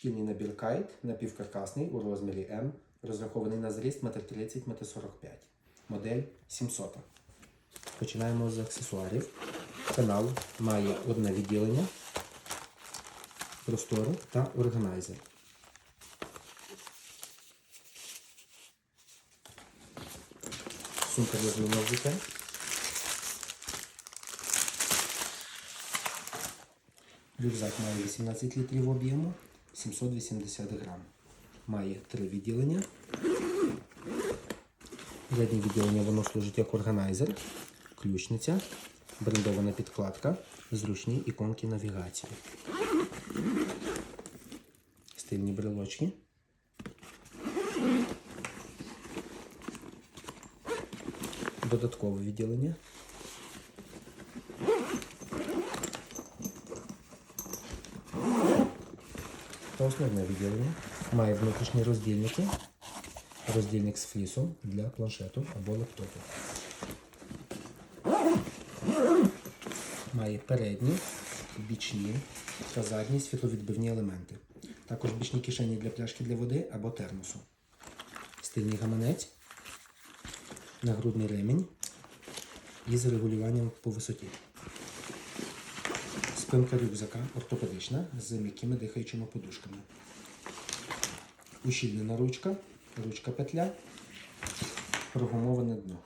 Шкільний набір кайт напівкаркасний у розмірі М, розрахований на зріст 1,30 м 45 Модель 700. Починаємо з аксесуарів. Канал має одне відділення, простору та органайзер. Сумка для змінного взуття. Рюкзак має 18 літрів об'єму, 780 грам. Має три відділення. Заднє відділення воно служить як органайзер, ключниця, брендована підкладка, зручні іконки навігації. Стильні брелочки. Додаткове відділення. Та основне відділення має внутрішні роздільники, роздільник з флісом для планшету або лептопу. Має передні, бічні та задні світловідбивні елементи. Також бічні кишені для пляшки для води або термосу. Стильний гаманець, нагрудний ремінь із регулюванням по висоті. Спинка рюкзака ортопедична з м'якими дихаючими подушками. Ущільнена ручка, ручка петля, прогумоване дно.